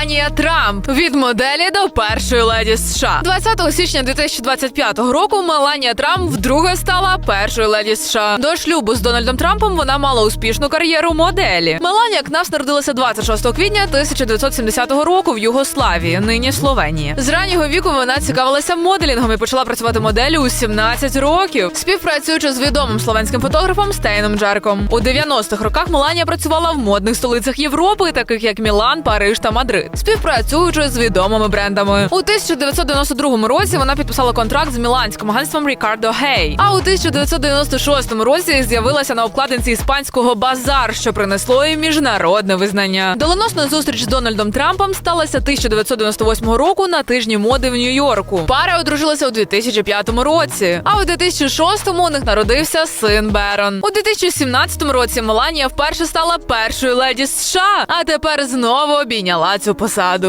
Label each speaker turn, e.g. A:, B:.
A: Меланія Трамп від моделі до першої леді США. 20 січня 2025 року Меланія Трамп вдруге стала першою леді США. До шлюбу з Дональдом Трампом вона мала успішну кар'єру моделі. Меланія Кнас народилася 26 квітня 1970 року в Югославії, нині Словенії. З раннього віку вона цікавилася моделінгом і почала працювати моделлю у 17 років, співпрацюючи з відомим словенським фотографом Стейном Джерком. У 90-х роках Меланія працювала в модних столицях Європи, таких як Мілан, Париж та Мадрид, співпрацюючи з відомими брендами. У 1992 році вона підписала контракт з міланським агентством Рікардо Гей. А у 1996 році з'явилася на обкладинці іспанського базар, що принесло їй міжнародне визнання. Доленосна зустріч з Дональдом Трампом сталася 1998 року на тижні моди в Нью-Йорку. Пара одружилася у 2005 році. А у 2006-му у них народився син Берон. У 2017 році Меланія вперше стала першою леді США, а тепер знову обійняла цю passado.